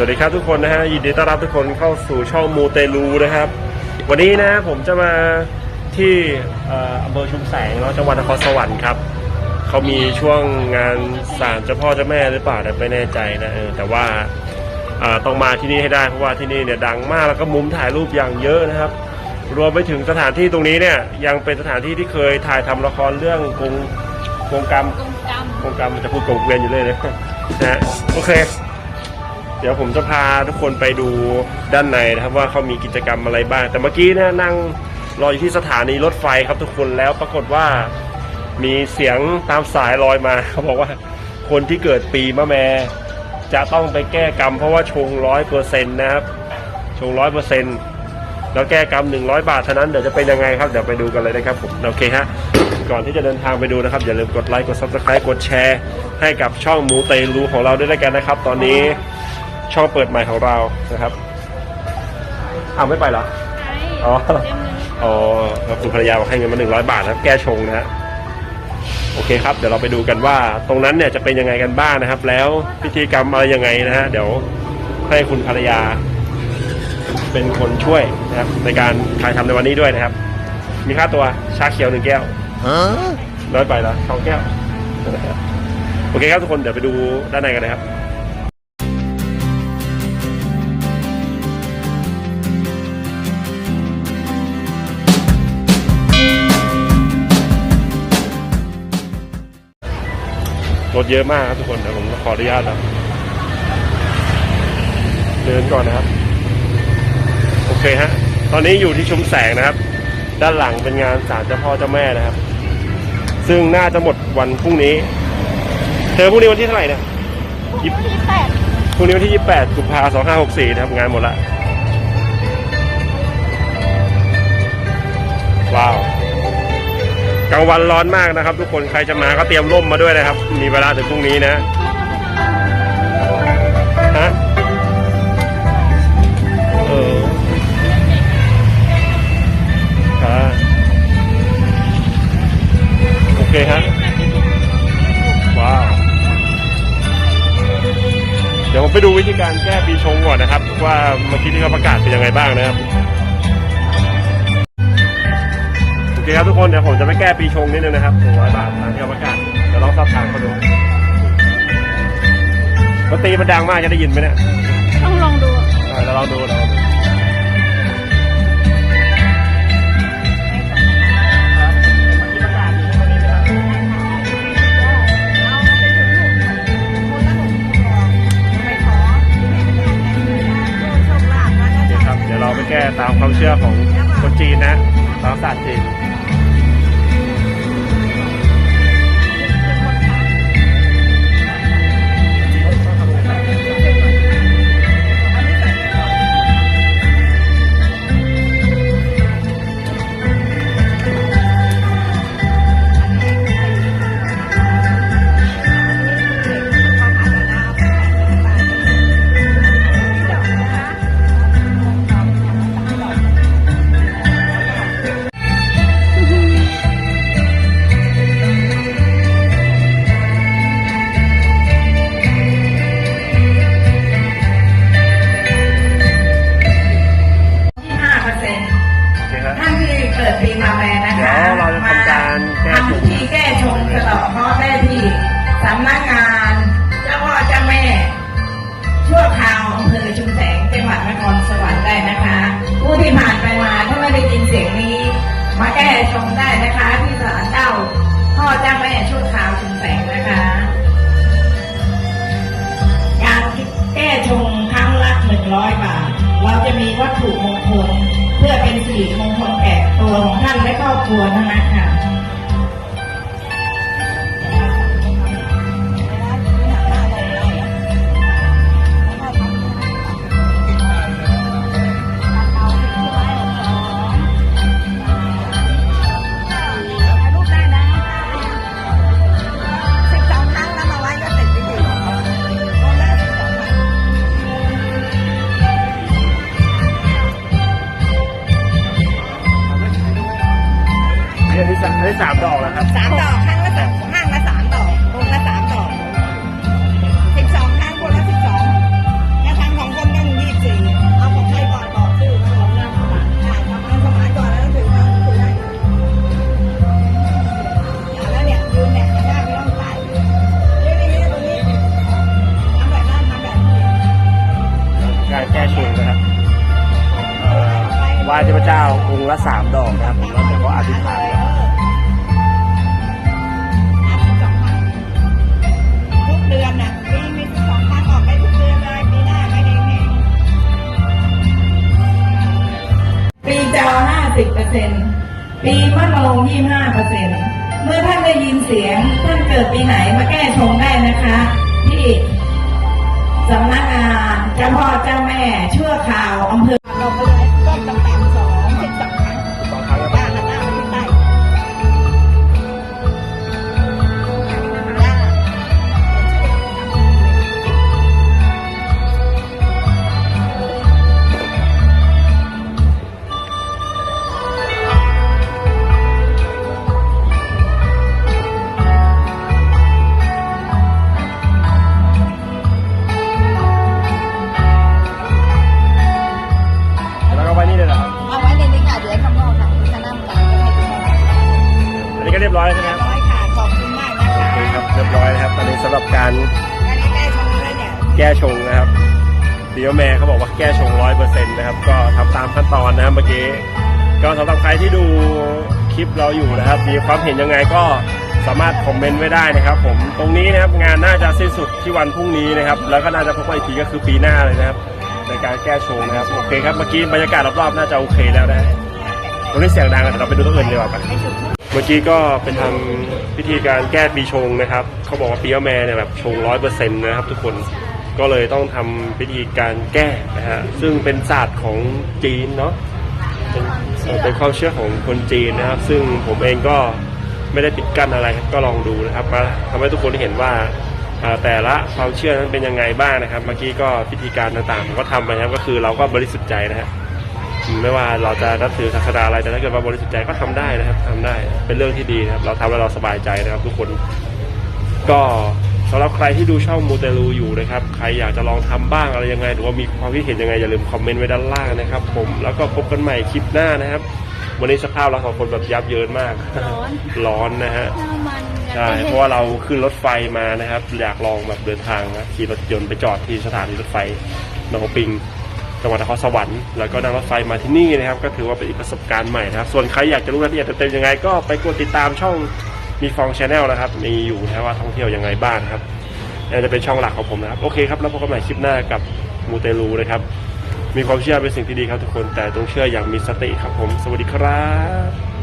วัสดีครับทุกคนนะฮะยินดีต้อนรับทุกคนเข้าสู่ช่องมูเตลูนะครับ วันนี้นะผมจะมาที่เอ่ออำเภอชุมแสงเนาะจังหวัดนครสวรรค์ครับเขามีช่วงงานศาลเจ้าพ่อเจ้าแม่หรือเปล่าแต่ไม่แน่ใจนะเออแต่ว่าเอ่อต้องมาที่นี่ให้ได้เพราะว่าที่นี่เนี่ยดังมากแล้วก็มุมถ่ายรูปอย่างเยอะนะครับ รวมไปถึงสถานที่ตรงนี้เนี่ยยังเป็นสถานที่ที่เคยถ่ายทำละครเรื่องกงกงกรรมกงจโครงการมันจะพูดกงเกวียนอยู่เลยนะนะฮะโอเค เดี๋ยวผมจะพาทุกคนไปดูด้านในนะครับว่าเขามีกิจกรรมอะไรบ้าง แต่เมื่อกี้เนะนั่งรออยู่ที่สถานีรถไฟครับทุกคนแล้วปรากฏว่ามีเสียงตามสายลอยมาเขาบอกว่าคนที่เกิดปีมะแม จะต้องไปแก้กรรมเพราะว่าชงร้อยเปอร์เซ็นต์นะครับ ชงร้อยเปอร์เซ็นต์แล้วแก้กรรมหนึ่งร้อยบาทเท่านั้นเดี๋ยวจะเป็นยังไงครับเดี๋ยวไปดูกันเลยนะครับผมโอเคฮะก่อนที่จะเดินทางไปดูนะครับอย่าลืมกดไลค์กด subscribe กดแชร์ให้กับช่องหมูเตลูของเราด้วยแล้วกันนะครับ ตอนนี้ ช่องเปิดใหม่ของเรานะครับอ้าวไม่ไปเหรอำใช่อ๋อเต็มเลยอ๋อครับคุณภรรยาบอกให้เงินมาหนึ่งร้อยบาทนะครับแก้ชงนะฮะโอเคครับ เดี๋ยวเราไปดูกันว่า ตรงนั้นเนี่ยจะเป็นยังไงกันบ้างนะครับ แล้วพิธีกรรมอะไรยังไงนะฮะเดี๋ยวให้คุณภรรยา เป็นคนช่วยนะครับ ในการถ่ายทำในวันนี้ด้วยนะครับ มีค่าตัวชาเขียวหนึ่งแก้วน้อยไปละสองแก้วโอเคครับทุกคนเดี๋ยวไปดูด้านในกันนะครับ รถเยอะมากครับทุกคนเดี๋ยวผมขออนุญาตนะเดินก่อนนะครับ โอเคฮะ ตอนนี้อยู่ที่ชุมแสงนะครับ ด้านหลังเป็นงานศาลเจ้าพ่อเจ้าแม่นะครับ ซึ่งน่าจะหมดวันพรุ่งนี้ เธอพรุ่งนี้วันที่เท่าไหร่เนี่ยยี่สิบแปดพรุ่งนี้วันที่28กุมภาพันธ์2564นะครับงานหมดละ ว้าว กลางวันร้อนมากนะครับ ทุกคนใครจะมาก็เตรียมร่มมาด้วยนะครับ มีเวลาถึงพรุ่งนี้นะฮะเออฮะโอเคฮะว้าวเดี๋ยวผมไปดูวิธีการแก้ปีชงก่อนนะครับ ว่าเมื่อกี้ที่เขาประกาศเป็นยังไงบ้างนะครับ เคครับทุกคนเดี๋ยวผมจะไปแก้ปีชงนิดนึงนะครับหนึ่งร้อยบาทตามที่เขาประกาศเดี๋ยวลองสอบถามเขาดูดนตรีมันดังมากจะได้ยินไหมเนี่ย ต้องลองดู อ่าเราลองดูเราลองดู แก้ชงสะดาะเคราะห์ได้ที่สำนักงานเจ้าพ่อเจ้าแม่ ชั่วคราวอำเภอชุมแสงจังหวัดนครสวรรค์ได้นะคะ ผู้ที่ผ่านไปมาถ้าไม่ได้ยินเสียงนี้ มาแก้ชงได้นะคะที่ศาลเจ้าพ่อเจ้าแม่ชั่วคราวชุมแสงนะคะการแก้ชงครั้งละหนึ่งร้อยบาท เราจะมีวัตถุมงคลเพื่อเป็นสิริมงคลแก่ตัวของท่านและครอบครัวนั้นค่ะ เทพเจ้าองค์ละสามดอกนะครับผมแล้วเดี๋ยวก็อธิษฐานทุกเดือนน่ะปีมีสองพันออกไปทุกเดือนเลยปีหน้าไม่ได้เองปีจอ50%ปีมะโรง25%เปอร์เซ็นต์เมื่อท่านได้ยินเสียงท่านเกิดปีไหนมาแก้ชงได้นะคะ ที่สำนักงานเจ้าพ่อเจ้าแม่ชั่วคราวอำเภอำหรับการอันนี้ได้ชมแล้วเนี่ยแก้ชงนะครับเดียวแม่เขาบอกว่าแก้ชงร้อยเปอร์เซ็นต์นะครับ ก็ทำตามขั้นตอนนะครับเมื่อกี้ ก็สำหรับใครที่ดูคลิปเราอยู่นะครับ มีความเห็นยังไงก็สามารถคอมเมนต์ไว้ได้นะครับ ผมตรงนี้นะครับงานน่าจะสิ้นสุดที่วันพรุ่งนี้นะครับ แล้วก็น่าจะพบกันอีกทีก็คือปีหน้าเลยนะครับ ในการแก้ชงนะครับโอเคครับเมื่อกี้บรรยากาศรอบๆน่าจะโอเคแล้วนะตรงนี้เสียงดังแต่เราไปดูตัวอื่นดีกว่าไป เมื่อกี้ก็ไปทำพิธีการแก้ปีชงนะครับ เขาบอกว่าปีมะแม่เนี่ยแบบชงร้อยเปอร์เซ็นต์นะครับทุกคนก็เลยต้องทำพิธีการแก้นะฮะซึ่งเป็นศาสตร์ของจีนเนาะเป็นเป็นความเชื่อของคนจีนนะครับ ซึ่งผมเองก็ไม่ได้ปิดกั้นอะไรครับก็ลองดูนะครับมาทำให้ทุกคนได้เห็นว่าแต่ละความเชื่อนั้นเป็นยังไงบ้างนะครับ เมื่อกี้ก็พิธีการต่างๆผมก็ทำไปนะครับก็คือเราก็บริสุทธิ์ใจนะฮะ ไม่ว่าเราจะนับถือศาสนาอะไรแต่ถ้าเกิดว่าบริสุทธิ์ใจก็ทำได้นะครับทำได้เป็นเรื่องที่ดีนะครับ เราทำแล้วเราสบายใจนะครับทุกคน ก็สำหรับใครที่ดูช่องมูเตลูอยู่นะครับใครอยากจะลองทำบ้างอะไรยังไงหรือว่ามีความคิดเห็นยังไงอย่าลืมคอมเมนต์ไว้ด้านล่างนะครับ ผมแล้วก็พบกันใหม่คลิปหน้านะครับวันนี้สภาพเราสองคนแบบยับเยินมาก ร้อนร้อนนะฮะน้ำมันใช่เพราะว่าเราขึ้นรถไฟมานะครับ อยากลองแบบเดินทางนะขี่รถยนต์ไปจอดที่สถานีรถไฟหนองปิง จังหวัดนครสวรรค์แล้วก็นั่งรถไฟมาที่นี่นะครับ ก็ถือว่าเป็นอีกประสบการณ์ใหม่นะครับ ส่วนใครอยากจะรู้รายละเอียดเต็มๆยังไง ก็ไปกดติดตามช่องมีฟองชาแนลนะครับ มีอยู่นะว่าท่องเที่ยวยังไงบ้างครับนี่จะเป็นช่องหลักของผมนะครับ โอเคครับ แล้วพบกันใหม่คลิปหน้ากับมูเตลูนะครับ มีความเชื่อเป็นสิ่งที่ดีครับทุกคน แต่ต้องเชื่ออย่างมีสติครับผม สวัสดีครับ